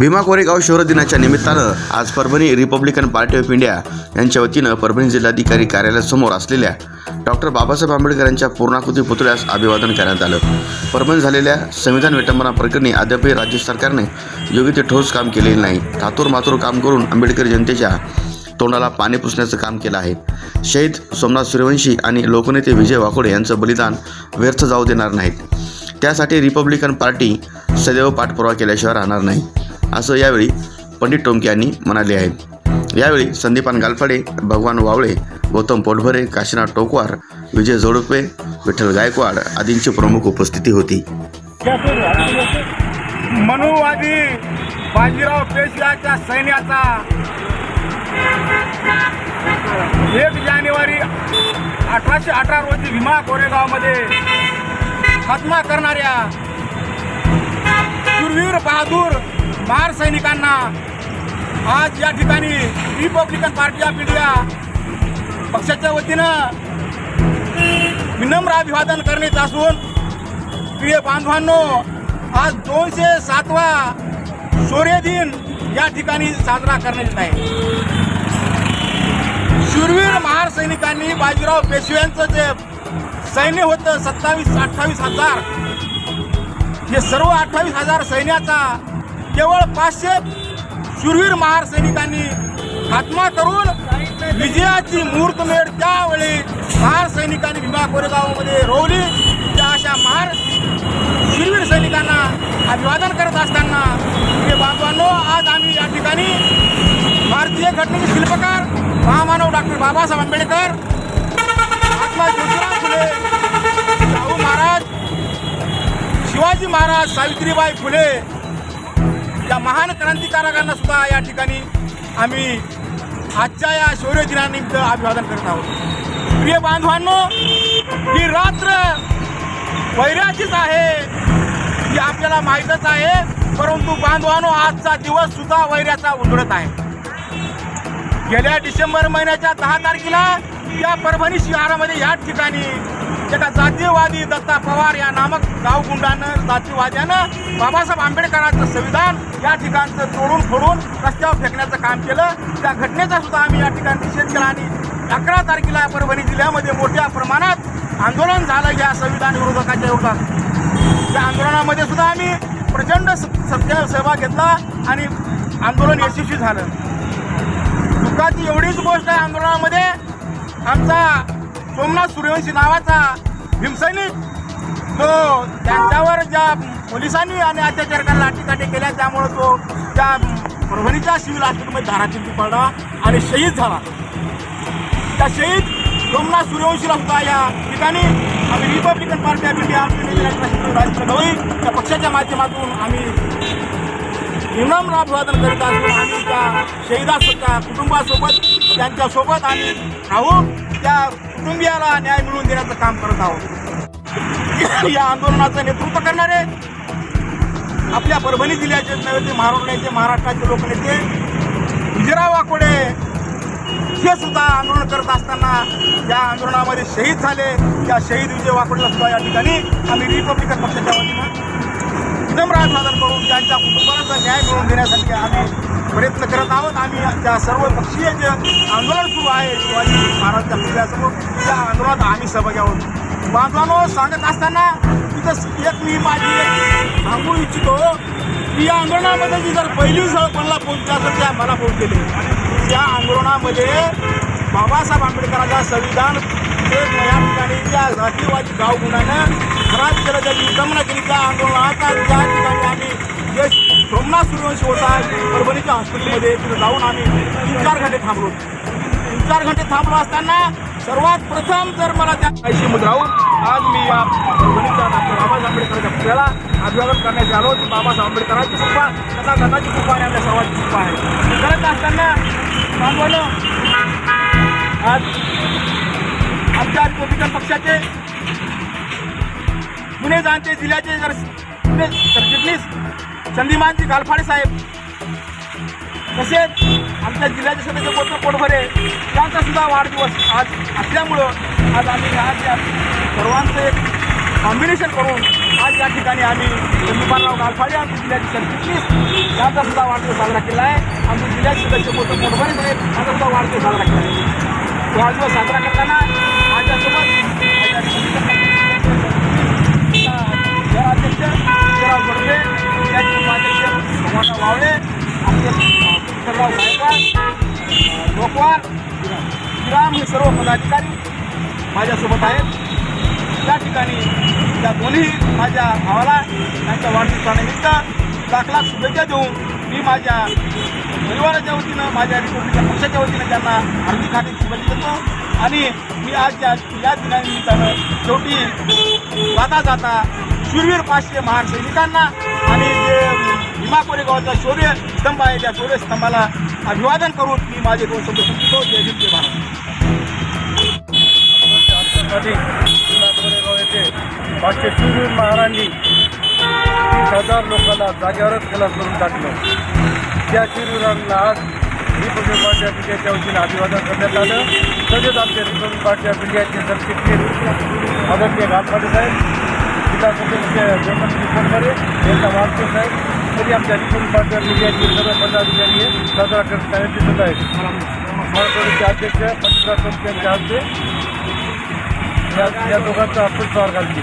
भीमा कोरेगाव शहर दिनाच्या निमित्तानं आज Parbhani republican party of India यांच्या वतीनं परभणी जिल्हाधिकारी कार्यालयासमोर असलेल्या डॉक्टर बाबासाहेब आंबेडकर यांच्या पूर्णाकृती पुतळ्यास अभिवादन करण्यात आलं. परभणी झालेल्या संविधान विटंबना प्रकरणी अद्यापही राज्य सरकारने योग्य ते ठोस काम केलेले नाही. थातूर मातूर काम करून आंबेडकर जनतेच्या तोंडाला पाणी पुसण्याचं काम केलं आहे. शहीद सोमनाथ सूर्यवंशी आणि लोकनेते विजय वाकोडे यांचं बलिदान व्यर्थ जाऊ देणार नाहीत. त्यासाठी रिपब्लिकन पार्टी सदैव पाठपुरावा केल्याशिवाय राहणार नाही. असं यावेळी पंडित टोमके यांनी म्हणाले आहे. यावेळी संदीपान गालफडे भगवान वावळे गौतम पोटभरे काशीनाथ टोकवार विजय जोडपे विठ्ठल गायकवाड आदींची प्रमुख उपस्थिती होती. मनुवादी बाजीराव पेशव्याच्या सैन्याचा एक जानेवारी अठराशे अठरा रोजी भीमा कोरेगावमध्ये खात्मा करणाऱ्या शूरवीर बहादूर महार सैनिकांना. आज या ठिकाणी रिपब्लिकन पार्टी ऑफ इंडिया पक्षाच्या वतीनं विनम्र अभिवादन करण्यात असून प्रिय बांधवांनो आज दोनशे सातवा शौर्य दिन या ठिकाणी साजरा करण्यात येत आहे. शूरवीर महार सैनिकांनी बाजीराव पेशव्यांचं जे सैन्य होतं सत्तावीस अठ्ठावीस हजार हे सर्व अठ्ठावीस हजार सैन्याचा केवळ पाचशे शूरवीर महार सैनिकांनी खात्मा करून विजयाची मूर्तमेढ त्यावेळी महार सैनिकांनी भीमा कोरेगावमध्ये रोवली. त्या अशा महार शूरवीर सैनिकांना अभिवादन करत असताना हे बाबांनो आज आम्ही या ठिकाणी भारतीय घटनेचे शिल्पकार महामानव डॉक्टर बाबासाहेब आंबेडकर महात्मा ज्योतिराव फुले शाहू महाराज शिवाजी महाराज सावित्रीबाई फुले या महान क्रांतिकारकांना सुद्धा या ठिकाणी आम्ही आजच्या या शौर्य दिनानिमित्त अभिवादन करत आहोत. प्रिय बांधवांनो ही रात्र वैराचीच आहे ही आपल्याला माहीतच आहे परंतु बांधवानो आजचा दिवस सुद्धा वैऱ्याचा उजळत आहे. गेल्या डिसेंबर महिन्याच्या दहा तारखेला या परभणी शहरामध्ये या ठिकाणी एका जातीयवादी दत्ता पवार या नामक गावगुंडानं जातीवाद्यानं बाबासाहेब आंबेडकरांचं संविधान या ठिकाणचं तोडून फोडून रस्त्यावर फेकण्याचं काम केलं. त्या घटनेचा सुद्धा आम्ही या ठिकाणी निषेध केला आणि अकरा तारखेला परभणी जिल्ह्यामध्ये मोठ्या प्रमाणात आंदोलन झालं या संविधान विरोधकाच्या विरोधात त्या आंदोलनामध्ये सुद्धा आम्ही प्रचंड सत्य सहभाग घेतला आणि आंदोलन यशस्वी झालं. दुःखाची एवढीच गोष्ट आहे आंदोलनामध्ये आमचा सोमनाथ सूर्यवंशी नावाचा भीमसैनिक. तो त्यांच्यावर ज्या पोलिसांनी आणि अत्याचार करायला केल्या त्यामुळं तो त्या परभणीच्या सिव्हिल हॉस्पिटलमध्ये धाराचिंती पडला आणि शहीद झाला. त्या शहीद सोमनाथ सूर्यवंशीला सुद्धा या ठिकाणी आम्ही रिपब्लिकन पार्टी ऑफ इंडिया राजकीय त्या पक्षाच्या माध्यमातून आम्ही विनम्र अभिवादन करीत असून आम्ही त्या शहीदाच्या कुटुंबासोबत त्यांच्यासोबत आम्ही राहून त्या कुटुंबियाला न्याय मिळवून देण्याचं काम करत आहोत. या आंदोलनाचं नेतृत्व करणारे आपल्या परभणी जिल्ह्याचे नव्हे ते महाराष्ट्राचे महाराष्ट्राचे लोकनेते विजयराव वाकोडे हे सुद्धा आंदोलन करत असताना या आंदोलनामध्ये शहीद झाले. त्या शहीद विजय वाकोडला सुद्धा या ठिकाणी आम्ही रिपब्लिकन पक्षाच्या वतीनं विनम्र अभिवादन करून त्यांच्या कुटुंबाचा न्याय मिळवून देण्यासाठी आम्ही प्रयत्न करत आहोत. आम्ही त्या सर्व पक्षीय जे आंदोलन सुरू आहे शिवाजी महाराजच्या पुतळ्यासमोर त्या आंदोलनात आम्ही सहभागी आहोत. बांधवानो सांगत असताना तिथं एक मी माझी सांगू इच्छितो. की या आंदोलनामध्ये जी जर पहिली झळ कोणाला पोहोचली असेल त्या मला पोहोचलेली त्या आंदोलनामध्ये बाबासाहेब आंबेडकरांचा संविधान ते या ठिकाणी त्या जातीवादी गाव गुणानं खराब केलं त्याची विटंबना केली त्या आंदोलनाचा त्या ठिकाणी आम्ही जे सोमनाथ सूर्यवंशी होता परभणीच्या हॉस्पिटलमध्ये तिथे जाऊन आम्ही तीन चार घंटे थांबलो तीन चार घंटे थांबलो असताना सर्वात प्रथम जर मला त्या ऐशी मुद्रावून आज मी या परभणीच्या डॉक्टर बाबासाहेब आंबेडकरांच्या पुतळ्याला अभिवादन करण्यात आलो की बाबासाहेब आंबेडकरांची कृपा त्यांना धनाची कृपा आणि आपल्या सर्वांची कृपा आहे करत असताना थांबवलं आज आमच्या रिपब्लिकन पक्षाचे पुणे जाणते जिल्ह्याचे जर सरचिटणीस चंदीमानजी गालफाडे साहेब. तसेच आमच्या जिल्ह्याचे सदस्य गोत्र पोटभरे यांचा सुद्धा वाढदिवस आज असल्यामुळं आज आम्ही आज या सर्वांचं एक कॉम्बिनेशन करून आज या ठिकाणी आम्ही चंदीमानराव गालफाडे आमचे जिल्ह्याचे सरचिटणीस यांचा सुद्धा वाढदिवस साजरा केला आहे. आमचे जिल्ह्याचे सदस्य मोठं पोटभरे साहेब यांचा सुद्धा वाढदिवस साजरा केला आहे. वाढदिवस साजरा करताना माझ्यासोबत माझ्या शहराध्यक्ष शिवराव गोडबे त्याचे उपाध्यक्ष भगवानराव वावळे आमचे गायकवाड लोकवार श्रीराम हे सर्व पदाधिकारी माझ्यासोबत आहेत. त्या ठिकाणी त्या दोन्ही माझ्या भावाला त्यांच्या वाढदिवसानिमित्त लाख लाख शुभेच्छा देऊन मी माझ्या परिवाराच्या वतीनं माझ्या रिपब्लिकन पक्षाच्या वतीनं त्यांना हार्दिक हार्दिक शुभेच्छा देतो. आणि मी आज या या दिनानिमित्तानं शेवटी जाता जाता शूरवीर पाचशे महान सैनिकांना आणि भीमा कोरेगावचा शौर्य स्तंभ आहे. त्या शौर्यस्तंभाला अभिवादन करून मी माझे दोन शब्द सुटतो जय हिंद जय भारत. येथे पाचशे शूरवीर महाराजांनी तीस हजार लोकांना जागेवरच खलास करून टाकलं. त्या शूरवीरांना आज रिपब्लिक पार्टी ऑफ इंडियाच्या वतीने अभिवादन करण्यात आलं. तसेच आमचे रिपब्लिक पार्टी ऑफ इंडियाचे सरचिटणीस आदरणीय घाटपाटे साहेब जिल्हा सदस्य जयमंत कोणकरे यांचा वाढदिवस साहेब तरी आमच्या रिपब्लिक पार्टी ऑफ इंडियाचे सर्व पदाधिकारी हे साजरा करत आहेत दिसत आहेत महाराष्ट्राचे अध्यक्ष पंतप्रधान यांचे हस्ते या या दोघांचा आपण स्वार घालते